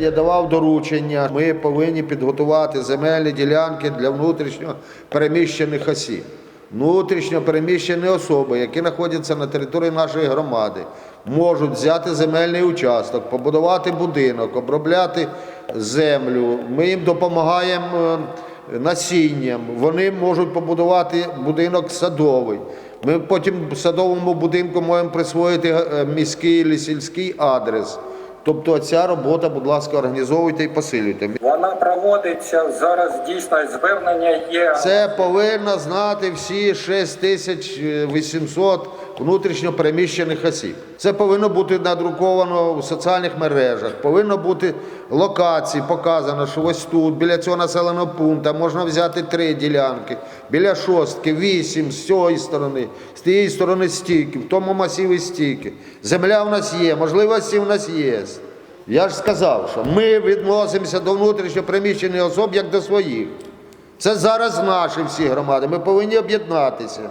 Я давав доручення. Ми повинні підготувати земельні ділянки для внутрішньо переміщених осіб. Внутрішньо переміщені особи, які знаходяться на території нашої громади, можуть взяти земельний участок, побудувати будинок, обробляти землю. Ми їм допомагаємо е, насінням. Вони можуть побудувати будинок садовий. Ми потім садовому будинку можемо присвоїти е, міський чи сільський адрес. Тобто ця робота, будь ласка, організовуйте і посилюйте. Вона проводиться зараз. Дійсно звернення є. Це повинна знати всі 6800 внутрішньо переміщених осіб. Це повинно бути надруковано в соціальних мережах, повинно бути локації, показано, що ось тут, біля цього населеного пункту, можна взяти три ділянки, біля шостки, вісім, з цієї сторони, з тієї сторони стільки, в тому масиві стільки. Земля в нас є, можливості в нас є. Я ж сказав, що ми відносимося до внутрішньо переміщених особ як до своїх. Це зараз наші всі громади. Ми повинні об'єднатися.